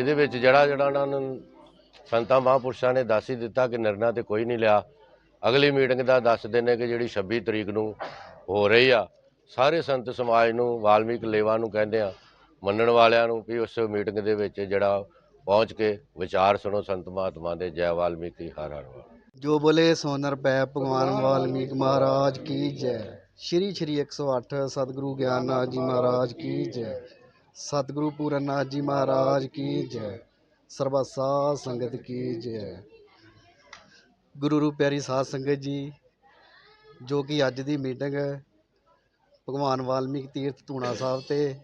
ਇਹਦੇ ਵਿੱਚ ਜਿਹੜਾ ਜਿਹੜਾ ਉਹਨਾਂ ਨੂੰ ਸੰਤਾਂ ਮਹਾਂਪੁਰਸ਼ਾਂ ਨੇ ਦੱਸ ਹੀ ਦਿੱਤਾ ਕਿ ਨਿਰਣਾ ਤੇ ਕੋਈ ਨਹੀਂ ਲਿਆ। ਅਗਲੀ ਮੀਟਿੰਗ ਦਾ ਦੱਸ ਨੇ ਕਿ ਜਿਹੜੀ 26 ਤਰੀਕ ਨੂੰ ਹੋ ਰਹੀ ਆ, ਸਾਰੇ ਸੰਤ ਸਮਾਜ ਨੂੰ, ਵਾਲਮੀਕ ਲੇਵਾ ਨੂੰ ਕਹਿੰਦੇ ਆ, ਮੰਨਣ ਵਾਲਿਆਂ ਨੂੰ ਵੀ ਉਸ ਮੀਟਿੰਗ ਦੇ ਵਿੱਚ ਜਿਹੜਾ ਪਹੁੰਚ ਕੇ ਵਿਚਾਰ ਸੁਣੋ ਸੰਤ ਮਹਾਤਮਾ ਦੇ, ਜੈ ਵਾਲਮੀਕੀ ਹਰ ਹਰ ਵਾਲ। ਜੋ ਬੋਲੇ ਸੋਨਰ ਪੈ, ਭਗਵਾਨ ਵਾਲਮੀਕ ਮਹਾਰਾਜ ਕੀ ਜੈ। ਸ਼੍ਰੀ ਸ਼੍ਰੀ 108 ਸਤਿਗੁਰੂ ਗਿਆਨਨਾਥ ਜੀ ਮਹਾਰਾਜ ਕੀ ਜੈ। ਸਤਿਗੁਰੂ ਪੂਰਨ ਨਾਥ ਜੀ ਮਹਾਰਾਜ ਕੀ ਜੈ। ਸਰਬੱਤ ਸਾਧ ਸੰਗਤ ਕੀ ਜੈ। ਗੁਰੂ ਰੂਪ ਪਿਆਰੀ ਸਾਧ ਸੰਗਤ ਜੀ, ਜੋ ਕਿ ਅੱਜ ਦੀ ਮੀਟਿੰਗ ਭਗਵਾਨ ਵਾਲਮੀਕ ਤੀਰਥ ਧੂਣਾ ਸਾਹਿਬ ਤੇ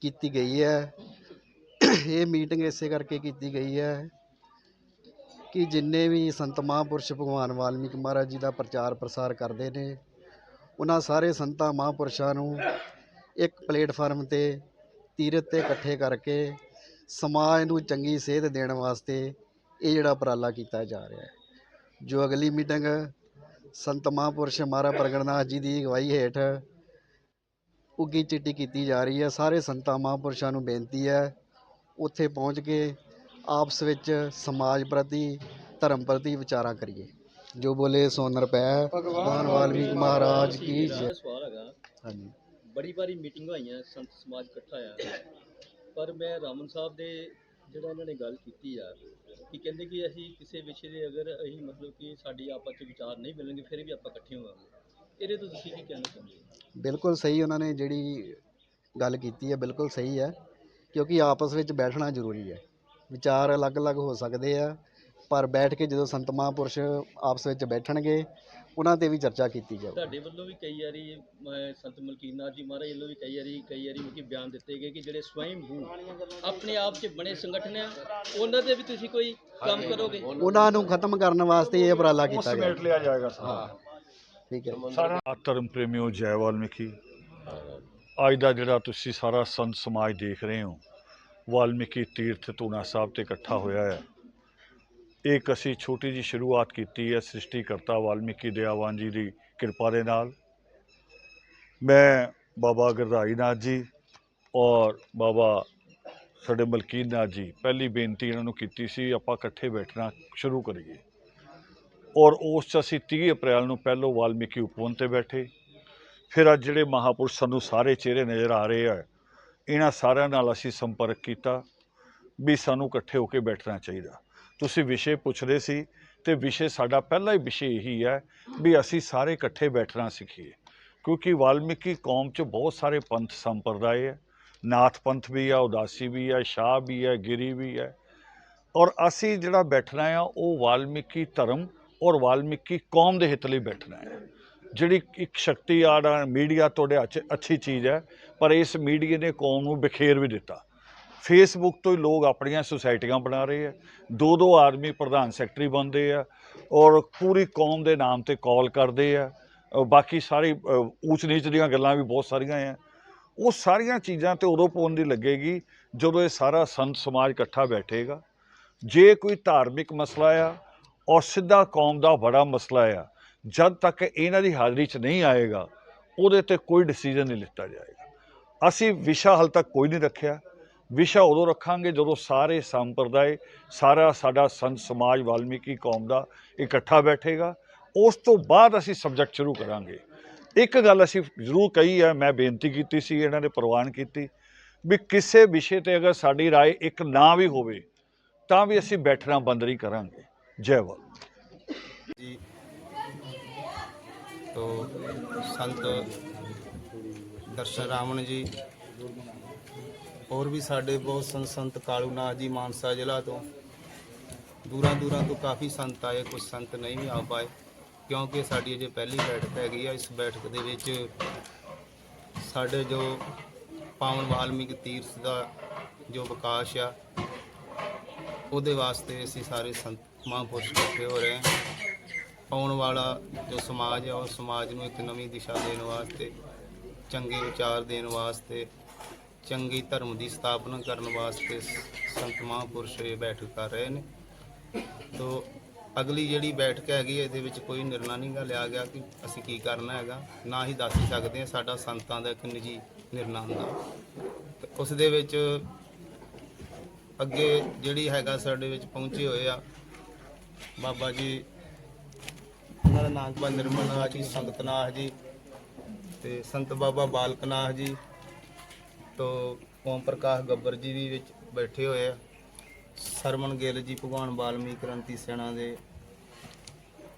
ਕੀਤੀ ਗਈ ਹੈ। ਇਹ ਮੀਟਿੰਗ ਇਸੇ ਕਰਕੇ ਕੀਤੀ ਗਈ ਹੈ ਕਿ ਜਿੰਨੇ ਵੀ ਸੰਤ ਮਹਾਂਪੁਰਸ਼ ਭਗਵਾਨ ਵਾਲਮੀਕ ਮਹਾਰਾਜ ਜੀ ਦਾ ਪ੍ਰਚਾਰ ਪ੍ਰਸਾਰ ਕਰਦੇ ਨੇ, ਉਹਨਾਂ ਸਾਰੇ ਸੰਤਾਂ ਮਹਾਂਪੁਰਸ਼ਾਂ ਨੂੰ ਇੱਕ ਪਲੇਟਫਾਰਮ ਤੇ ਤੀਰਥ ਤੇ ਇਕੱਠੇ ਕਰਕੇ ਸਮਾਜ ਨੂੰ ਚੰਗੀ ਸੇਧ ਦੇਣ ਵਾਸਤੇ ਇਹ ਜਿਹੜਾ ਉਪਰਾਲਾ ਕੀਤਾ ਜਾ ਰਿਹਾ ਹੈ। ਜੋ ਅਗਲੀ ਮੀਟਿੰਗ ਸੰਤ ਮਹਾਂਪੁਰਸ਼ ਮਹਾਰਾਜ ਪ੍ਰਗਟਨਾਥ ਜੀ ਦੀ ਅਗਵਾਈ ਹੇਠ ਉੱਗੀ ਚਿੱਟੀ ਕੀਤੀ ਜਾ ਰਹੀ ਹੈ। ਸਾਰੇ ਸੰਤਾਂ ਮਹਾਂਪੁਰਸ਼ਾਂ ਨੂੰ ਬੇਨਤੀ ਹੈ ਉੱਥੇ ਪਹੁੰਚ ਕੇ ਆਪਸ ਵਿੱਚ ਸਮਾਜ ਪ੍ਰਤੀ ਧਰਮ ਪ੍ਰਤੀ ਵਿਚਾਰਾਂ ਕਰੀਏ। ਜੋ ਬੋਲੇ ਸੋਨਰ ਪੈ ਭਗਵਾਨ ਵਾਲਮੀਕ ਮਹਾਰਾਜ ਕੀ ਜੈ। ਮੇਰਾ ਸਵਾਲ ਹੈਗਾ। ਹਾਂਜੀ। ਬੜੀ ਵਾਰੀ ਮੀਟਿੰਗ ਹੋਈਆਂ, ਸੰਤ ਸਮਾਜ ਇਕੱਠਾ ਆ। ਪਰ ਮੈਂ ਰਾਮਨ ਸਾਹਿਬ ਦੇ ਜਿਹੜਾ ਇਹਨਾਂ ਨੇ ਗੱਲ ਕੀਤੀ ਆ, ਕਿ ਕਹਿੰਦੇ ਕਿ ਅਸੀਂ ਕਿਸੇ ਵਿਸ਼ੇ ਦੇ ਅਗਰ ਅਸੀਂ ਮਤਲਬ ਕਿ ਸਾਡੀ ਆਪਸ ਵਿੱਚ ਵਿਚਾਰ ਨਹੀਂ ਮਿਲਣਗੇ, ਫਿਰ ਵੀ ਆਪਾਂ ਇਕੱਠੇ ਹੋਵਾਂਗੇ। ਇਹਦੇ ਤੋਂ ਤੁਸੀਂ ਕੀ ਕਹਿਣਾ ਚਾਹੁੰਦੇ ਹੋ? ਬਿਲਕੁਲ ਸਹੀ ਉਹਨਾਂ ਨੇ ਜਿਹੜੀ ਗੱਲ ਕੀਤੀ ਹੈ ਬਿਲਕੁਲ ਸਹੀ ਹੈ ਕਿਉਂਕਿ ਆਪਸ ਵਿੱਚ ਬੈਠਣਾ ਜ਼ਰੂਰੀ ਹੈ ਵਿਚਾਰ ਅਲੱਗ-ਅਲੱਗ ਹੋ ਸਕਦੇ ਆ, ਪਰ ਬੈਠ ਕੇ ਜਦੋਂ ਸੰਤ ਮਹਾਂਪੁਰਸ਼ ਆਪਸ ਵਿੱਚ ਬੈਠਣਗੇ ਉਹਨਾਂ ਤੇ ਵੀ ਚਰਚਾ ਕੀਤੀ ਜਾਊ। ਤੁਹਾਡੇ ਵੱਲੋਂ ਵੀ ਕਈ ਵਾਰੀ ਅਹ, ਸੰਤ ਮਲਕੀਨਾਥ ਜੀ ਮਹਾਰਾਜ ਵੱਲੋਂ ਵੀ ਕਈ ਵਾਰੀ ਕਈ ਵਾਰੀ ਮੁਕੀ ਬਿਆਨ ਦਿੱਤੇ ਗਏ ਕਿ ਜਿਹੜੇ ਸਵੈਮ ਭੂ ਆਪਣੇ ਆਪ 'ਚ ਬਣੇ ਸੰਗਠਨ ਆ ਉਹਨਾਂ ਦੇ ਵੀ ਤੁਸੀਂ ਕੋਈ ਕੰਮ ਕਰੋਗੇ? ਉਹਨਾਂ ਨੂੰ ਖਤਮ ਕਰਨ ਵਾਸਤੇ ਇਹ ਉਪਰਾਲਾ ਕੀਤਾ ਗਿਆ। ਲਿਆ ਜਾਏਗਾ ਹਾਂ। ਠੀਕ ਹੈ। ਆ ਧਰਮ ਪ੍ਰੇਮਿਓ ਜੈ ਵਾਲਮੀਕੀ। ਅੱਜ ਦਾ ਜਿਹੜਾ ਤੁਸੀਂ ਸਾਰਾ ਸੰਤ ਸਮਾਜ ਦੇਖ ਰਹੇ ਹੋ ਵਾਲਮੀਕੀ ਤੀਰਥ ਧੂਣਾ ਸਾਹਿਬ ਤੇ ਇਕੱਠਾ ਹੋਇਆ ਹੈ। ਇੱਕ ਅਸੀਂ ਛੋਟੀ ਜੀ ਸ਼ੁਰੂਆਤ ਕੀਤੀ ਹੈ ਸ੍ਰਿਸ਼ਟੀਕਰਤਾ ਵਾਲਮੀਕੀ ਦਇਆਵਾਨ ਜੀ ਦੀ ਕਿਰਪਾ ਦੇ ਨਾਲ। ਮੈਂ ਬਾਬਾ ਗੁਰਰਾਈ ਨਾਥ ਜੀ ਔਰ ਬਾਬਾ ਸਾਡੇ ਮਲਕੀਨ ਨਾਥ ਜੀ, ਪਹਿਲੀ ਬੇਨਤੀ ਇਹਨਾਂ ਨੂੰ ਕੀਤੀ ਸੀ, ਆਪਾਂ ਇਕੱਠੇ ਬੈਠਣਾ ਸ਼ੁਰੂ ਕਰੀਏ। ਔਰ ਉਸ 'ਚ ਅਸੀਂ 30 ਅਪ੍ਰੈਲ ਨੂੰ ਪਹਿਲੋਂ ਵਾਲਮੀਕੀ ਉਪਵਨ ਤੇ ਬੈਠੇ। ਫਿਰ ਅੱਜ ਜਿਹੜੇ ਮਹਾਪੁਰਸ਼ ਸਾਨੂੰ ਸਾਰੇ ਚਿਹਰੇ ਨਜ਼ਰ ਆ ਰਹੇ ਆ, ਇਹਨਾਂ ਸਾਰਿਆਂ ਨਾਲ ਅਸੀਂ ਸੰਪਰਕ ਕੀਤਾ ਵੀ ਸਾਨੂੰ ਇਕੱਠੇ ਹੋ ਕੇ ਬੈਠਣਾ ਚਾਹੀਦਾ। ਤੁਸੀਂ ਵਿਸ਼ੇ ਪੁੱਛਦੇ ਸੀ ਤੇ ਵਿਸ਼ੇ ਸਾਡਾ ਪਹਿਲਾ ਹੀ ਵਿਸ਼ੇ ਇਹੀ ਹੈ ਵੀ ਅਸੀਂ ਸਾਰੇ ਇਕੱਠੇ ਬੈਠਣਾ ਸਿੱਖੀਏ। ਕਿਉਂਕਿ ਵਾਲਮੀਕੀ ਕੌਮ 'ਚ ਬਹੁਤ ਸਾਰੇ ਪੰਥ ਸੰਪਰਦਾਇ ਹੈ। ਨਾਥ ਪੰਥ ਵੀ ਆ ਉਦਾਸੀ ਵੀ ਆ ਸ਼ਾਹ ਵੀ ਹੈ, ਗਿਰੀ ਵੀ ਹੈ। ਔਰ ਅਸੀਂ ਜਿਹੜਾ ਬੈਠਣਾ ਆ, ਉਹ ਵਾਲਮੀਕੀ ਧਰਮ ਔਰ ਵਾਲਮੀਕੀ ਕੌਮ ਦੇ ਹਿੱਤ ਲਈ ਬੈਠਣਾ ਹੈ। ਜਿਹੜੀ ਇੱਕ ਸ਼ਕਤੀ ਆੜਾ ਮੀਡੀਆ ਤੁਹਾਡੇ ਹੱਥ ਅੱਛੀ ਚੀਜ਼ ਹੈ, ਪਰ ਇਸ ਮੀਡੀਆ ਨੇ ਕੌਮ ਨੂੰ ਬਿਖੇਰ ਵੀ ਦਿੱਤਾ। ਫੇਸਬੁੱਕ ਤੋਂ ਹੀ ਲੋਕ ਆਪਣੀਆਂ ਸੁਸਾਇਟੀਆਂ ਬਣਾ ਰਹੇ ਆ। ਦੋ ਦੋ ਆਦਮੀ ਪ੍ਰਧਾਨ ਸੈਕਟਰੀ ਬਣਦੇ ਆ ਔਰ ਪੂਰੀ ਕੌਮ ਦੇ ਨਾਮ ਤੇ ਕਾਲ ਕਰਦੇ ਆ। ਬਾਕੀ ਸਾਰੀ ਅ, ਊਚ ਨੀਚ ਦੀਆਂ ਗੱਲਾਂ ਵੀ ਬਹੁਤ ਸਾਰੀਆਂ ਆ। ਉਹ ਸਾਰੀਆਂ ਚੀਜ਼ਾਂ ਤੇ ਉਦੋਂ ਪਾਬੰਦੀ ਲੱਗੇਗੀ ਜਦੋਂ ਇਹ ਸਾਰਾ ਸੰਤ ਸਮਾਜ ਇਕੱਠਾ ਬੈਠੇਗਾ। ਜੇ ਕੋਈ ਧਾਰਮਿਕ ਮਸਲਾ ਆ ਔਰ ਸਿੱਧਾ ਕੌਮ ਦਾ ਬੜਾ ਮਸਲਾ ਆ ਜਦ ਤੱਕ ਇਹਨਾਂ ਦੀ ਹਾਜ਼ਰੀ 'ਚ ਨਹੀਂ ਆਏਗਾ ਉਹਦੇ ਤੇ ਕੋਈ ਡਿਸੀਜਨ ਨਹੀਂ ਲਿੱਤਾ ਜਾਏਗਾ। ਅਸੀਂ ਵਿਸ਼ਾ ਹਾਲ ਤੱਕ ਕੋਈ ਨਹੀਂ ਰੱਖਿਆ। ਵਿਸ਼ਾ ਉਦੋਂ ਰੱਖਾਂਗੇ ਜਦੋਂ ਸਾਰੇ ਸੰਪਰਦਾਇ, ਸਾਰਾ ਸਾਡਾ ਸੰਤ ਸਮਾਜ, ਵਾਲਮੀਕੀ ਕੌਮ ਦਾ ਇਕੱਠਾ ਬੈਠੇਗਾ। ਉਸ ਤੋਂ ਬਾਅਦ ਅਸੀਂ ਸਬਜੈਕਟ ਸ਼ੁਰੂ ਕਰਾਂਗੇ। ਇੱਕ ਗੱਲ ਅਸੀਂ ਜ਼ਰੂਰ ਕਹੀ ਹੈ, ਮੈਂ ਬੇਨਤੀ ਕੀਤੀ ਸੀ, ਇਹਨਾਂ ਨੇ ਪ੍ਰਵਾਨ ਕੀਤੀ, ਵੀ ਕਿਸੇ ਵਿਸ਼ੇ ਤੇ ਅਗਰ ਸਾਡੀ رائے ਇੱਕ ਨਾ ਵੀ ਹੋਵੇ, ਤਾਂ ਵੀ ਅਸੀਂ ਬੈਠਣਾ ਬੰਦ ਨਹੀਂ ਕਰਾਂਗੇ। ਜੈ ਵਾਲ ਜੀ, ਤੋਂ ਸੰਤ ਦਰਸ਼ਨ ਜੀ ਹੋਰ ਵੀ ਸਾਡੇ ਬਹੁਤ ਸੰਤ ਸੰਤ ਕਾਲੂ ਨਾਥ ਜੀ ਮਾਨਸਾ ਜ਼ਿਲ੍ਹਾ ਤੋਂ। ਦੂਰਾਂ ਦੂਰਾਂ ਤੋਂ ਕਾਫੀ ਸੰਤ ਆਏ ਕੁਝ ਸੰਤ ਨਹੀਂ ਵੀ ਆ ਪਾਏ, ਕਿਉਂਕਿ ਸਾਡੀ ਅਜੇ ਪਹਿਲੀ ਬੈਠਕ ਹੈਗੀ ਆ। ਇਸ ਬੈਠਕ ਦੇ ਵਿੱਚ ਸਾਡੇ ਜੋ ਪਾਵਨ ਵਾਲਮੀਕ ਤੀਰਥ ਦਾ ਜੋ ਵਿਕਾਸ ਆ, ਉਹਦੇ ਵਾਸਤੇ ਅਸੀਂ ਸਾਰੇ ਸੰਤ ਮਹਾਂਪੁਰਸ਼ ਇਕੱਠੇ ਹੋ ਰਹੇ ਹਾਂ। ਆਉਣ ਵਾਲਾ ਜੋ ਸਮਾਜ ਆ, ਉਹ ਸਮਾਜ ਨੂੰ ਇੱਕ ਨਵੀਂ ਦਿਸ਼ਾ ਦੇਣ ਵਾਸਤੇ, ਚੰਗੇ ਵਿਚਾਰ ਦੇਣ ਵਾਸਤੇ ਚੰਗੀ ਧਰਮ ਦੀ ਸਥਾਪਨਾ ਕਰਨ ਵਾਸਤੇ ਸੰਤ ਮਹਾਂਪੁਰਸ਼ ਇਹ ਬੈਠਕ ਕਰ ਰਹੇ ਨੇ। ਤੋ ਅਗਲੀ ਜਿਹੜੀ ਬੈਠਕ ਹੈਗੀ ਇਹਦੇ ਵਿੱਚ ਕੋਈ ਨਿਰਣਾ ਨਹੀਂ ਗਾ ਲਿਆ ਗਿਆ ਕਿ ਅਸੀਂ ਕੀ ਕਰਨਾ ਹੈਗਾ। ਨਾ ਹੀ ਦੱਸ ਹੀ ਸਕਦੇ ਹਾਂ ਸਾਡਾ ਸੰਤਾਂ ਦਾ ਇੱਕ ਨਿੱਜੀ ਨਿਰਣਾ ਹੁੰਦਾ। ਤੇ ਉਸ ਦੇ ਵਿੱਚ ਅੱਗੇ ਜਿਹੜੀ ਹੈਗਾ ਸਾਡੇ ਵਿੱਚ ਪਹੁੰਚੇ ਹੋਏ ਆ, ਬਾਬਾ ਜੀ ਉਹਨਾਂ ਦਾ ਨਾਮ ਬਾਬਾ ਨਿਰਮਲ ਨਾਥ ਜੀ, ਸੰਗਤਨਾਥ ਜੀ ਤੇ ਸੰਤ ਬਾਬਾ ਬਾਲਕਨਾਥ ਜੀ ਤੋਂ ਓਮ ਪ੍ਰਕਾਸ਼ ਗੱਬਰ ਜੀ ਵੀ ਵਿੱਚ ਬੈਠੇ ਹੋਏ ਆ। ਸਰਮਨ ਗਿੱਲ ਜੀ, ਭਗਵਾਨ ਵਾਲਮੀਕ ਕ੍ਰਾਂਤੀ ਸੈਨਾ ਦੇ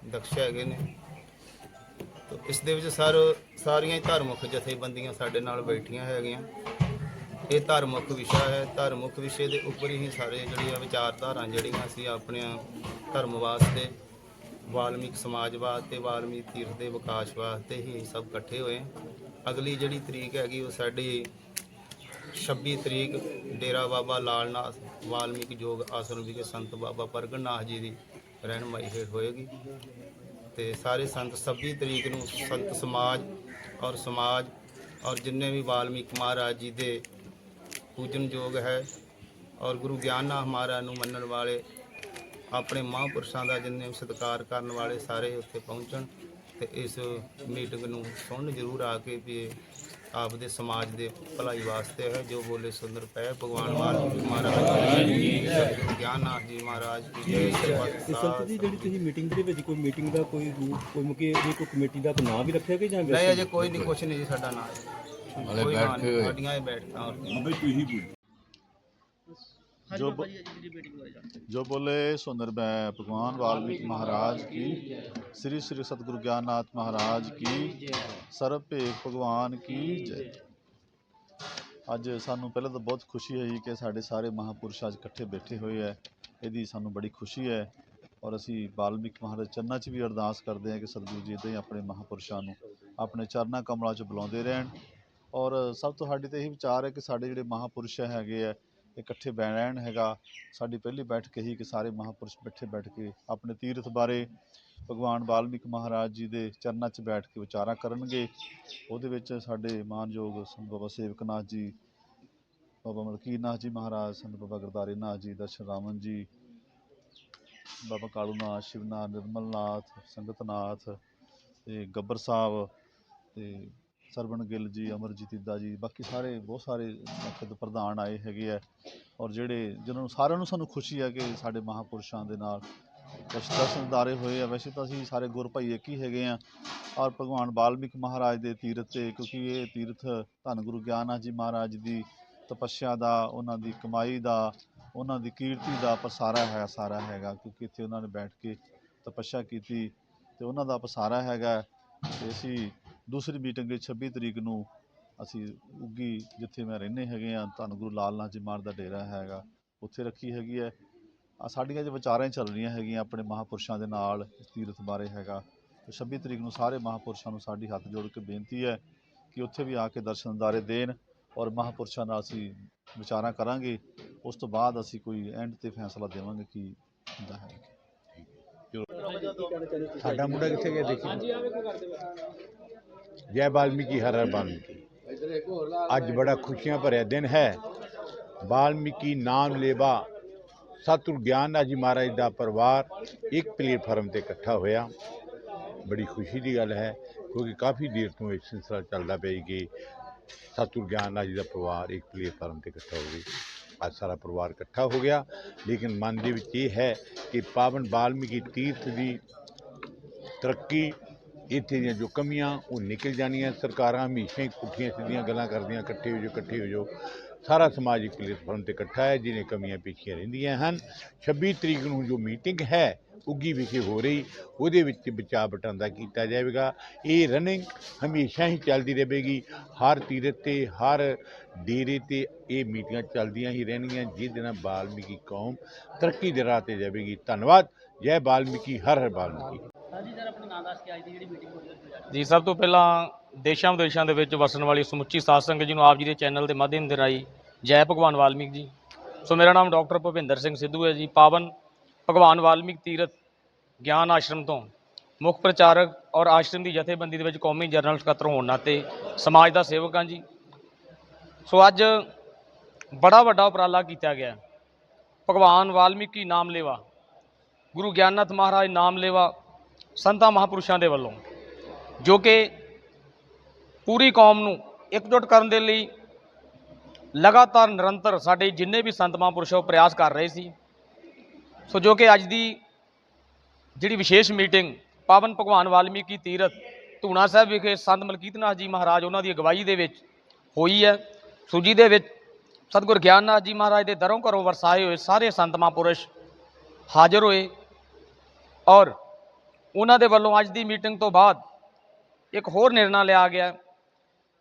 ਦਕਸ਼ ਹੈਗੇ ਨੇ। ਤੋ ਇਸ ਦੇ ਵਿੱਚ ਸਰ, ਸਾਰੀਆਂ ਹੀ ਧਾਰਮਿਕ ਜਥੇਬੰਦੀਆਂ ਸਾਡੇ ਨਾਲ ਬੈਠੀਆਂ ਹੈਗੀਆਂ। ਇਹ ਧਾਰਮਿਕ ਵਿਸ਼ਾ ਹੈ। ਧਾਰਮਿਕ ਵਿਸ਼ੇ ਦੇ ਉੱਪਰ ਹੀ ਸਾਰੇ ਜਿਹੜੀਆਂ ਵਿਚਾਰਧਾਰਾ ਜਿਹੜੀਆਂ ਅਸੀਂ ਆਪਣੇ ਧਰਮ ਵਾਸਤੇ ਵਾਲਮੀਕ ਸਮਾਜ ਵਾਸਤੇ ਵਾਲਮੀਕ ਤੀਰਥ ਦੇ ਵਿਕਾਸ ਵਾਸਤੇ ਹੀ ਸਭ ਇਕੱਠੇ ਹੋਏ। ਅਗਲੀ ਜਿਹੜੀ ਤਰੀਕ ਹੈਗੀ ਉਹ ਸਾਡੀ 26 ਤਰੀਕ ਡੇਰਾ ਬਾਬਾ ਲਾਲਨਾਥ ਵਾਲਮੀਕ ਯੋਗ ਆਸਰਮ ਵਿਖੇ ਸੰਤ ਬਾਬਾ ਪ੍ਰਗਟਨਾਥ ਜੀ ਦੀ ਰਹਿਨਮਾਈ ਹੇਠ ਹੋਏਗੀ ਤੇ ਸਾਰੇ ਸੰਤ 26 ਤਰੀਕ ਨੂੰ ਸੰਤ ਸਮਾਜ ਔਰ ਸਮਾਜ ਔਰ ਜਿੰਨੇ ਵੀ ਵਾਲਮੀਕ ਮਹਾਰਾਜ ਜੀ ਦੇ ਪੂਜਨ ਯੋਗ ਹੈ ਔਰ ਗੁਰੂ ਗਿਆਨਨਾਥ ਮਹਾਰਾਜ ਨੂੰ ਮੰਨਣ ਵਾਲੇ ਆਪਣੇ ਮਹਾਂਪੁਰਸ਼ਾਂ ਦਾ ਜਿੰਨੇ ਵੀ ਸਤਿਕਾਰ ਕਰਨ ਵਾਲੇ ਸਾਰੇ ਉੱਥੇ ਪਹੁੰਚਣ ਤੇ ਇਸ ਮੀਟਿੰਗ ਨੂੰ ਸੁਣਨ ਜ਼ਰੂਰ ਆ ਕੇ ਵੀ ਇਹ ਆਪ ਦੇ ਸਮਾਜ ਦੇ ਭਲਾਈ ਵਾਸਤੇ ਹੈ ਜੋ ਬੋਲੇ ਸੁੰਦਰ ਪੈ ਭਗਵਾਨ ਵਾਲਮੀਕ ਮਹਾਰਾਜ ਜੀ ਸਤਿਗੁਰੂ ਗਿਆਨਨਾਥ ਜੀ ਮਹਾਰਾਜ ਜੀ ਜੈ ਤੇ ਸੰਤ ਜੀ ਸ੍ਰੀ ਜਿਹੜੀ ਤੁਸੀਂ ਮੀਟਿੰਗ ਦੇ ਵਿੱਚ ਕੋਈ ਮੀਟਿੰਗ ਦਾ ਕੋਈ ਰੂਪ ਕੋਈ ਮੁਕੇ ਜੇ ਕੋਈ ਕਮੇਟੀ ਦਾ ਕੋਈ ਨਾਮ ਵੀ ਰੱਖਿਆ ਕਿ ਜਾਂ ਨਹੀਂ ਅਜੇ ਕੋਈ ਨਹੀਂ ਕੁਛ ਨਹੀਂ ਜੀ ਸਾਡਾ ਨਾਮ ਹਾਲੇ ਕੋਈ ਬੈਠ ਨਾਂ ਕੇ। ਸਾਡੀਆਂ ਇਹ ਬੈਠਕਾਂ ਔਰ जो ब- जो बोले सो निर्भय भगवान वाल्मीकि महाराज की श्री श्री सतगुरु ज्ञाननाथ महाराज की ਸਰਬ ਭੇਖ ਭਗਵਾਨ ਕੀ ਜੈ ਅੱਜ ਸਾਨੂੰ ਪਹਿਲਾਂ ਤਾਂ ਬਹੁਤ ਖੁਸ਼ੀ ਹੋਈ ਕਿ ਸਾਡੇ ਸਾਰੇ ਮਹਾਪੁਰਸ਼ ਅੱਜ ਇਕੱਠੇ ਬੈਠੇ ਹੋਏ ਹੈ ਇਹਦੀ ਸਾਨੂੰ ਬੜੀ ਖੁਸ਼ੀ ਹੈ ਔਰ ਅਸੀਂ ਵਾਲਮੀਕ ਮਹਾਰਾਜ ਚਰਨਾਂ 'ਚ ਵੀ ਅਰਦਾਸ ਕਰਦੇ ਹਾਂ ਕਿ ਸਤਿਗੁਰੂ ਜੀ ਇਦਾਂ ਹੀ ਆਪਣੇ ਮਹਾਪੁਰਸ਼ਾਂ ਨੂੰ ਆਪਣੇ ਚਰਨਾਂ ਕਮਲਾਂ 'ਚ ਬੁਲਾਉਂਦੇ ਰਹਿਣ ਔਰ ਸਭ ਤੋਂ ਸਾਡੀ ਤਾਂ ਇਹ ਵਿਚਾਰ ਹੈ ਕਿ ਸਾਡੇ ਜਿਹੜੇ ਮਹਾਪੁਰਸ਼ ਹੈਗੇ ਆ ਇਕੱਠੇ ਬਹਿਣ ਹੈਗਾ। ਸਾਡੀ ਪਹਿਲੀ ਬੈਠਕ ਹੀ ਕਿ ਸਾਰੇ ਮਹਾਪੁਰਸ਼ ਇਕੱਠੇ ਬੈਠ ਕੇ ਆਪਣੇ ਤੀਰਥ ਬਾਰੇ ਭਗਵਾਨ ਵਾਲਮੀਕ ਮਹਾਰਾਜ ਜੀ ਦੇ ਚਰਨਾਂ 'ਚ ਬੈਠ ਕੇ ਵਿਚਾਰਾਂ ਕਰਨਗੇ। ਉਹਦੇ ਵਿੱਚ ਸਾਡੇ ਮਾਨਯੋਗ ਸੰਤ ਬਾਬਾ ਸੇਵਕਨਾਥ ਜੀ, ਬਾਬਾ ਮਲਕੀਰਨਾਥ ਜੀ ਮਹਾਰਾਜ, ਸੰਤ ਬਾਬਾ ਗੁਰਦਾਰੇ ਨਾਥ ਜੀ, ਦਰਸ਼ਨ ਰਾਮਨ ਜੀ, ਬਾਬਾ ਕਾਲੂਨਾਥ, ਸ਼ਿਵਨਾਥ, ਨਿਰਮਲਨਾਥ, ਸੰਗਤਨਾਥ ਤੇ ਗੱਬਰ ਸਾਹਿਬ ਤੇ ਸਰਵਣ ਗਿੱਲ ਜੀ, ਅਮਰਜੀਤ ਇੱਦਾ ਜੀ, ਬਾਕੀ ਸਾਰੇ ਬਹੁਤ ਸਾਰੇ ਮਕਦ ਪ੍ਰਧਾਨ ਆਏ ਹੈਗੇ ਆ ਔਰ ਜਿਹੜੇ ਜਿਨ੍ਹਾਂ ਨੂੰ ਸਾਰਿਆਂ ਨੂੰ ਸਾਨੂੰ ਖੁਸ਼ੀ ਹੈ ਕਿ ਸਾਡੇ ਮਹਾਪੁਰਸ਼ਾਂ ਦੇ ਨਾਲ ਕੁਛ ਦਰਸ਼ਨਦਾਰੇ ਹੋਏ ਆ। ਵੈਸੇ ਤਾਂ ਅਸੀਂ ਸਾਰੇ ਗੁਰ ਭਾਈ ਇੱਕ ਹੀ ਹੈਗੇ ਆ ਔਰ ਭਗਵਾਨ ਵਾਲਮੀਕ ਮਹਾਰਾਜ ਦੇ ਤੀਰਥ ਤੇ, ਕਿਉਂਕਿ ਇਹ ਤੀਰਥ ਧੰਨ ਗੁਰੂ ਗਿਆਨਨਾਥ ਜੀ ਮਹਾਰਾਜ ਦੀ ਤਪੱਸਿਆ ਦਾ, ਉਹਨਾਂ ਦੀ ਕਮਾਈ ਦਾ, ਉਹਨਾਂ ਦੀ ਕੀਰਤੀ ਦਾ ਪਸਾਰਾ ਹੈ, ਸਾਰਾ ਹੈਗਾ, ਕਿਉਂਕਿ ਇੱਥੇ ਉਹਨਾਂ ਨੇ ਬੈਠ ਕੇ ਤਪੱਸਿਆ ਕੀਤੀ ਤੇ ਉਹਨਾਂ ਦਾ ਪਸਾਰਾ ਹੈਗਾ। ਤੇ ਅਸੀਂ ਦੂਸਰੀ ਮੀਟਿੰਗ ਦੀ 26 ਤਰੀਕ ਨੂੰ ਅਸੀਂ ਉੱਗੀ ਜਿੱਥੇ ਮੈਂ ਰਹਿੰਦੇ ਹੈਗੇ ਆ ਧੰਨ ਗੁਰੂ ਲਾਲ ਨਾਥ ਜੀ ਮਹਾਰਾਜ ਦਾ ਡੇਰਾ ਹੈਗਾ ਉੱਥੇ ਰੱਖੀ ਹੈਗੀ ਹੈ। ਆ ਸਾਡੀਆਂ ਜੋ ਵਿਚਾਰਾਂ ਚੱਲ ਰਹੀਆਂ ਹੈਗੀਆਂ ਆਪਣੇ ਮਹਾਪੁਰਸ਼ਾਂ ਦੇ ਨਾਲ ਇਸ ਤੀਰਥ ਬਾਰੇ ਹੈਗਾ ਤੇ 26 ਤਰੀਕ ਨੂੰ ਸਾਰੇ ਮਹਾਪੁਰਸ਼ਾਂ ਨੂੰ ਸਾਡੀ ਹੱਥ ਜੋੜ ਕੇ ਬੇਨਤੀ ਹੈ ਕਿ ਉੱਥੇ ਵੀ ਆ ਕੇ ਦਰਸ਼ਨਦਾਰੇ ਦੇਣ ਔਰ ਮਹਾਪੁਰਸ਼ਾਂ ਨਾਲ ਅਸੀਂ ਵਿਚਾਰਾਂ ਕਰਾਂਗੇ ਉਸ ਤੋਂ ਬਾਅਦ ਅਸੀਂ ਕੋਈ ਐਂਡ ਤੇ ਫੈਸਲਾ ਦੇਵਾਂਗੇ ਕੀ ਹੁੰਦਾ ਹੈ। ਸਾਡਾ ਮੁੰਡਾ ਕਿੱਥੇ ਗਿਆ ਦੇਖੀ। ਜੈ ਵਾਲਮੀਕੀ ਹਰ ਹਰ ਵਾਲਮੀਕੀ ਅੱਜ ਬੜਾ ਖੁਸ਼ੀਆਂ ਭਰਿਆ ਦਿਨ ਹੈ। ਵਾਲਮੀਕੀ ਨਾਮ ਲੇਵਾ ਸਤਿਗੁਰ ਗਿਆਨਨਾਥ ਜੀ ਮਹਾਰਾਜ ਦਾ ਪਰਿਵਾਰ ਇੱਕ ਪਲੇਟਫਾਰਮ ਤੇ ਇਕੱਠਾ ਹੋਇਆ। ਬੜੀ ਖੁਸ਼ੀ ਦੀ ਗੱਲ ਹੈ, ਕਿਉਂਕਿ ਕਾਫੀ ਦੇਰ ਤੋਂ ਇਹ ਸਿਲਸਿਲਾ ਚੱਲਦਾ ਪਿਆ ਕਿ ਸਤਿਗੁਰ ਗਿਆਨਨਾਥ ਜੀ ਦਾ ਪਰਿਵਾਰ ਇੱਕ ਪਲੇਟਫਾਰਮ ਤੇ ਇਕੱਠਾ ਹੋ ਗਿਆ। ਅੱਜ ਸਾਰਾ ਪਰਿਵਾਰ ਇਕੱਠਾ ਹੋ ਗਿਆ। ਲੇਕਿਨ ਮਨ ਦੇ ਵਿੱਚ ਇਹ ਹੈ ਕਿ ਪਾਵਨ ਵਾਲਮੀਕੀ ਤੀਰਥ ਦੀ ਤਰੱਕੀ ਇੱਥੇ ਦੀਆਂ ਜੋ ਕਮੀਆਂ, ਉਹ ਨਿਕਲ ਜਾਣੀਆਂ, ਸਰਕਾਰਾਂ ਹਮੇਸ਼ਾ ਹੀ ਪੁੱਠੀਆਂ ਸਿੱਧੀਆਂ ਗੱਲਾਂ ਕਰਦੀਆਂ, ਇਕੱਠੇ ਹੋ ਜਾਓ, ਇਕੱਠੇ ਹੋ ਜਾਓ। ਸਾਰਾ ਸਮਾਜਿਕ ਪਲੇਟਫਾਰਮ ਤੇ ਇਕੱਠਾ ਹੈ ਜਿਹਨੇ ਕਮੀਆਂ ਪਿੱਛੀਆਂ ਰਹਿੰਦੀਆਂ ਹਨ। 26 ਤਰੀਕ ਨੂੰ ਜੋ ਮੀਟਿੰਗ ਹੈ, ਉੱਗੀ ਵਿਖੇ ਹੋ ਰਹੀ, ਉਹਦੇ ਵਿੱਚ ਬਚਾਅ ਬਟਾਂਦਾ ਕੀਤਾ ਜਾਵੇਗਾ। ਇਹ ਰਨਿੰਗ ਹਮੇਸ਼ਾ ਹੀ ਚੱਲਦੀ ਰਹੇਗੀ। ਹਰ ਤੀਰਥ ਤੇ, ਹਰ ਡੇਰੇ ਤੇ ਇਹ ਮੀਟਿੰਗਾਂ ਚੱਲਦੀਆਂ ਹੀ ਰਹਿਣਗੀਆਂ। ਜਿਹਦੇ ਨਾਲ ਬਾਲਮੀਕੀ ਕੌਮ ਤਰੱਕੀ ਦੇ ਰਾਹ ਤੇ ਜਾਵੇਗੀ। ਧੰਨਵਾਦ। ਜੈ ਬਾਲਮੀਕੀ ਹਰ ਹਰ ਬਾਲਮੀਕੀ। ਜੀ ਸਭ ਤੋਂ ਪਹਿਲਾਂ ਦੇਸ਼ਾਂ ਵਿਦੇਸ਼ਾਂ ਦੇ ਵਿੱਚ ਵਸਣ ਵਾਲੀ ਸਮੁੱਚੀ ਸਾਧ ਸੰਗਤ ਜੀ ਨੂੰ ਆਪ ਜੀ ਦੇ ਚੈਨਲ ਦੇ ਮਾਧਿਅਮ ਦੇ ਰਾਹੀਂ ਜੈ ਭਗਵਾਨ ਵਾਲਮੀਕ ਜੀ। ਸੋ ਮੇਰਾ ਨਾਮ ਡਾਕਟਰ ਭੁਪਿੰਦਰ ਸਿੰਘ ਸਿੱਧੂ ਹੈ ਜੀ। ਪਾਵਨ ਭਗਵਾਨ ਵਾਲਮੀਕ ਤੀਰਥ ਗਿਆਨ ਆਸ਼ਰਮ ਤੋਂ ਮੁੱਖ ਪ੍ਰਚਾਰਕ ਔਰ ਆਸ਼ਰਮ ਦੀ ਜਥੇਬੰਦੀ ਦੇ ਵਿੱਚ ਕੌਮੀ ਜਨਰਲ ਸਕੱਤਰ ਹੋਣ ਨਾਤੇ ਸਮਾਜ ਦਾ ਸੇਵਕ ਹਾਂ ਜੀ। ਸੋ ਅੱਜ ਬੜਾ ਵੱਡਾ ਉਪਰਾਲਾ ਕੀਤਾ ਗਿਆ। ਭਗਵਾਨ ਵਾਲਮੀਕੀ ਨਾਮ ਲੇਵਾ ਗੁਰੂ ਗਿਆਨਨਾਥ ਮਹਾਰਾਜ ਨਾਮ ਲੇਵਾ ਸੰਤਾਂ ਮਹਾਪੁਰਸ਼ਾਂ ਦੇ ਵੱਲੋਂ, ਜੋ ਕਿ ਪੂਰੀ ਕੌਮ ਨੂੰ ਇਕਜੁੱਟ ਕਰਨ ਦੇ ਲਈ ਲਗਾਤਾਰ ਨਿਰੰਤਰ ਸਾਡੇ ਜਿੰਨੇ ਵੀ ਸੰਤ ਮਹਾਂਪੁਰਸ਼ ਉਹ ਪ੍ਰਯਾਸ ਕਰ ਰਹੇ ਸੀ। ਸੋ ਜੋ ਕਿ ਅੱਜ ਦੀ ਜਿਹੜੀ ਵਿਸ਼ੇਸ਼ ਮੀਟਿੰਗ ਪਾਵਨ ਭਗਵਾਨ ਵਾਲਮੀਕੀ ਤੀਰਥ ਧੂਣਾ ਸਾਹਿਬ ਵਿਖੇ ਸੰਤ ਮਲਕੀਤਨਾਥ ਜੀ ਮਹਾਰਾਜ ਉਹਨਾਂ ਦੀ ਅਗਵਾਈ ਦੇ ਵਿੱਚ ਹੋਈ ਹੈ। ਸੂਜੀ ਦੇ ਵਿੱਚ ਸਤਿਗੁਰ ਗਿਆਨਨਾਥ ਜੀ ਮਹਾਰਾਜ ਦੇ ਦਰੋਂ ਘਰੋਂ ਵਰਸਾਏ ਹੋਏ ਸਾਰੇ ਸੰਤ ਮਹਾਂਪੁਰਸ਼ ਹਾਜ਼ਰ ਹੋਏ। ਔਰ ਉਹਨਾਂ ਦੇ ਵੱਲੋਂ ਅੱਜ ਦੀ ਮੀਟਿੰਗ ਤੋਂ ਬਾਅਦ ਇੱਕ ਹੋਰ ਨਿਰਣਾ ਲਿਆ ਗਿਆ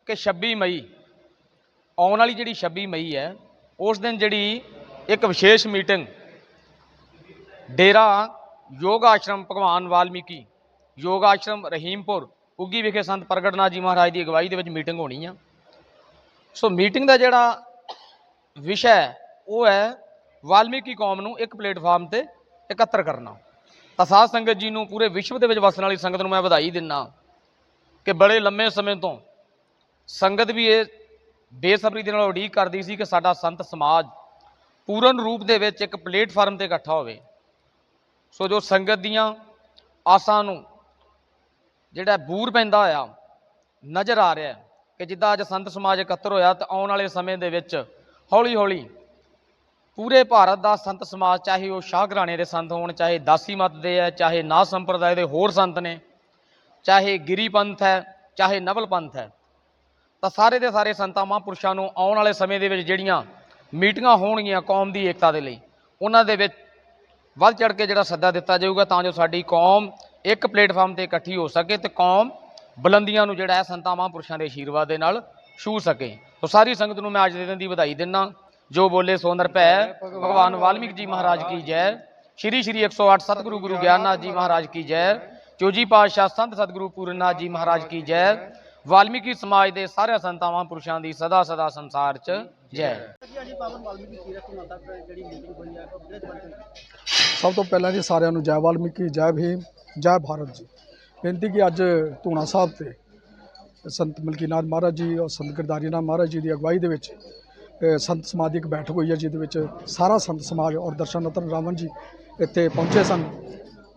ਕਿ 26 ਮਈ, ਆਉਣ ਵਾਲੀ ਜਿਹੜੀ 26 ਮਈ ਹੈ, ਉਸ ਦਿਨ ਜਿਹੜੀ ਇੱਕ ਵਿਸ਼ੇਸ਼ ਮੀਟਿੰਗ ਡੇਰਾ ਯੋਗ ਆਸ਼ਰਮ ਭਗਵਾਨ ਵਾਲਮੀਕੀ, ਯੋਗ ਆਸ਼ਰਮ ਰਹੀਮਪੁਰ, ਉੱਗੀ ਵਿਖੇ ਸੰਤ ਪ੍ਰਗਟਨਾਥ ਜੀ ਮਹਾਰਾਜ ਦੀ ਅਗਵਾਈ ਦੇ ਵਿੱਚ ਮੀਟਿੰਗ ਹੋਣੀ ਆ। ਸੋ ਮੀਟਿੰਗ ਦਾ ਜਿਹੜਾ ਵਿਸ਼ਾ ਹੈ, ਉਹ ਹੈ ਵਾਲਮੀਕੀ ਕੌਮ ਨੂੰ ਇੱਕ ਪਲੇਟਫਾਰਮ ਤੇ ਇਕੱਤਰ ਕਰਨਾ। ਤਾਂ ਸਾਧ ਸੰਗਤ ਜੀ ਨੂੰ ਪੂਰੇ ਵਿਸ਼ਵ ਦੇ ਵਿੱਚ ਵਸਣ ਵਾਲੀ ਸੰਗਤ ਨੂੰ ਮੈਂ ਵਧਾਈ ਦਿੰਦਾ ਕਿ ਬੜੇ ਲੰਮੇ ਸਮੇਂ ਤੋਂ ਸੰਗਤ ਵੀ ਇਹ ਬੇਸਬਰੀ ਦੇ ਨਾਲ ਉਡੀਕ ਕਰਦੀ ਸੀ ਕਿ ਸਾਡਾ ਸੰਤ ਸਮਾਜ ਪੂਰਨ ਰੂਪ ਦੇ ਵਿੱਚ ਇੱਕ ਪਲੇਟਫਾਰਮ ਤੇ ਇਕੱਠਾ ਹੋਵੇ। ਸੋ ਜੋ ਸੰਗਤ ਦੀਆਂ ਆਸਾਂ ਨੂੰ ਜਿਹੜਾ ਬੂਰ ਪੈਂਦਾ ਹੋਇਆ, ਨਜ਼ਰ ਆ ਰਿਹਾ ਕਿ ਜਿੱਦਾਂ ਅੱਜ ਸੰਤ ਸਮਾਜ ਇਕੱਤਰ ਹੋਇਆ ਤਾਂ ਆਉਣ ਵਾਲੇ ਸਮੇਂ ਦੇ ਵਿੱਚ ਹੌਲੀ ਹੌਲੀ ਪੂਰੇ ਭਾਰਤ ਦਾ ਸੰਤ ਸਮਾਜ, ਚਾਹੇ ਉਹ ਸ਼ਾਹ ਘਰਾਣੇ ਦੇ ਸੰਤ ਹੋਣ, ਚਾਹੇ ਦਾਸੀ ਮਤ ਦੇ ਹੈ, ਚਾਹੇ ਨਾ ਸੰਪਰਦਾਇ ਦੇ ਹੋਰ ਸੰਤ ਨੇ, ਚਾਹੇ ਗਿਰੀ ਪੰਥ ਹੈ, ਚਾਹੇ ਨਵਲ ਪੰਥ ਹੈ, ਤਾਂ ਸਾਰੇ ਦੇ ਸਾਰੇ ਸੰਤਾਂ ਮਹਾਂਪੁਰਸ਼ਾਂ ਨੂੰ ਆਉਣ ਵਾਲੇ ਸਮੇਂ ਦੇ ਵਿੱਚ ਜਿਹੜੀਆਂ ਮੀਟਿੰਗਾਂ ਹੋਣਗੀਆਂ ਕੌਮ ਦੀ ਏਕਤਾ ਦੇ ਲਈ, ਉਹਨਾਂ ਦੇ ਵਿੱਚ ਵੱਧ ਚੜ ਕੇ ਜਿਹੜਾ ਸੱਦਾ ਦਿੱਤਾ ਜਾਊਗਾ, ਤਾਂ ਜੋ ਸਾਡੀ ਕੌਮ ਇੱਕ ਪਲੇਟਫਾਰਮ ਤੇ ਇਕੱਠੀ ਹੋ ਸਕੇ ਤੇ ਕੌਮ ਬੁਲੰਦੀਆਂ ਨੂੰ ਜਿਹੜਾ ਹੈ ਸੰਤਾਂ ਮਹਾਂਪੁਰਸ਼ਾਂ ਦੇ ਆਸ਼ੀਰਵਾਦ ਦੇ ਨਾਲ ਛੂ ਸਕੇ। ਸੋ ਸਾਰੀ ਸੰਗਤ ਨੂੰ ਮੈਂ ਅੱਜ ਦੇ ਦਿਨ ਦੀ ਵਧਾਈ ਦਿੰਦਾ ਜੋ ਬੋਲੇ ਸੋ ਭੈ, ਭਗਵਾਨ ਵਾਲਮੀਕ ਜੀ ਮਹਾਰਾਜ ਕੀ ਜੈ। ਸ਼੍ਰੀ ਸ਼੍ਰੀ 108 ਸਤਿਗੁਰੂ ਗੁਰੂ ਗਿਆਨਨਾਥ ਜੀ ਮਹਾਰਾਜ ਕੀ ਜੈ। ਚੋਜੀ ਪਾਤਸ਼ਾਹ ਸੰਤ ਸਤਿਗੁਰੂ ਪੂਰਨਨਾਥ ਜੀ ਮਹਾਰਾਜ ਕੀ ਜੈ। ਵਾਲਮੀਕੀ ਸਮਾਜ ਦੇ ਸਾਰੇ ਸੰਤਾਂ ਮਹਾਂਪੁਰਸ਼ਾਂ ਦੀ ਸਦਾ ਸਦਾ ਸੰਸਾਰ 'ਚ ਜੈ। ਸਭ ਤੋਂ ਪਹਿਲਾਂ ਜੀ ਸਾਰਿਆਂ ਨੂੰ ਜੈ ਵਾਲਮੀਕੀ, ਜੈ ਭੀਮ, ਜੈ ਭਾਰਤ ਜੀ। ਬੇਨਤੀ ਕਿ ਅੱਜ ਧੂਣਾ ਸਾਹਿਬ ਤੇ ਸੰਤ ਮਲਕੀਨਾਥ ਮਹਾਰਾਜ ਜੀ ਔਰ ਸੰਤ ਗਿਰਦਾਰੀਨਾਥ ਮਹਾਰਾਜ ਜੀ ਦੀ ਅਗਵਾਈ ਦੇ ਵਿੱਚ ਸੰਤ ਸਮਾਜ ਦੀ ਇੱਕ ਬੈਠਕ ਹੋਈ ਹੈ ਜਿਹਦੇ ਵਿੱਚ ਸਾਰਾ ਸੰਤ ਸਮਾਜ ਔਰ ਦਰਸ਼ਨ ਰਤਨ ਰਾਵਣ ਜੀ ਇੱਥੇ ਪਹੁੰਚੇ ਸਨ।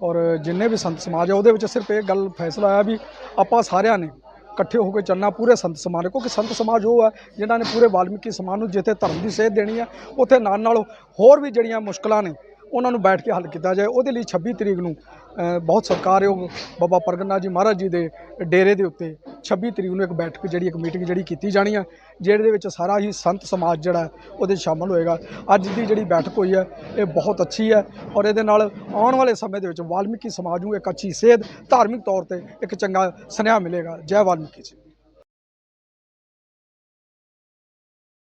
ਔਰ ਜਿੰਨੇ ਵੀ ਸੰਤ ਸਮਾਜ ਹੈ ਉਹਦੇ ਵਿੱਚ ਸਿਰਫ ਇਹ ਗੱਲ ਫੈਸਲਾ ਆਇਆ ਵੀ ਆਪਾਂ ਸਾਰਿਆਂ ਨੇ ਇਕੱਠੇ ਹੋ ਕੇ ਚੱਲਣਾ ਪੂਰੇ ਸੰਤ ਸਮਾਜ ਨੂੰ, ਕਿਉਂਕਿ ਸੰਤ ਸਮਾਜ ਉਹ ਹੈ ਜਿਨ੍ਹਾਂ ਨੇ ਪੂਰੇ ਵਾਲਮੀਕੀ ਸਮਾਜ ਨੂੰ ਜਿੱਥੇ ਧਰਮ ਦੀ ਸੇਧ ਦੇਣੀ ਹੈ ਉੱਥੇ ਨਾਲ ਨਾਲ ਹੋਰ ਵੀ ਜਿਹੜੀਆਂ ਮੁਸ਼ਕਲਾਂ ਨੇ ਉਹਨਾਂ ਨੂੰ ਬੈਠ ਕੇ ਹੱਲ ਕੀਤਾ ਜਾਏ। ਉਹਦੇ ਲਈ 26 ਤਰੀਕ ਨੂੰ ਬਹੁਤ ਸਤਿਕਾਰਯੋਗ ਬਾਬਾ ਪ੍ਰਗਟਨਾਥ ਜੀ ਮਹਾਰਾਜ ਜੀ ਦੇ ਡੇਰੇ ਦੇ ਉੱਤੇ 26 ਤਰੀਕ ਨੂੰ ਇੱਕ ਬੈਠਕ ਜਿਹੜੀ, ਇੱਕ ਮੀਟਿੰਗ ਜਿਹੜੀ ਕੀਤੀ ਜਾਣੀ ਹੈ ਜਿਹਦੇ ਵਿੱਚ ਸਾਰਾ ਹੀ ਸੰਤ ਸਮਾਜ ਜਿਹੜਾ ਉਹਦੇ ਸ਼ਾਮਲ ਹੋਏਗਾ। ਅੱਜ ਦੀ ਜਿਹੜੀ ਬੈਠਕ ਹੋਈ ਹੈ ਇਹ ਬਹੁਤ ਅੱਛੀ ਹੈ ਔਰ ਇਹਦੇ ਨਾਲ ਆਉਣ ਵਾਲੇ ਸਮੇਂ ਦੇ ਵਿੱਚ ਵਾਲਮੀਕੀ ਸਮਾਜ ਨੂੰ ਇੱਕ ਅੱਛੀ ਸੇਧ ਧਾਰਮਿਕ ਤੌਰ ਤੇ ਇੱਕ ਚੰਗਾ ਸੁਨੇਹਾ ਮਿਲੇਗਾ। ਜੈ ਵਾਲਮੀਕੀ ਜੀ।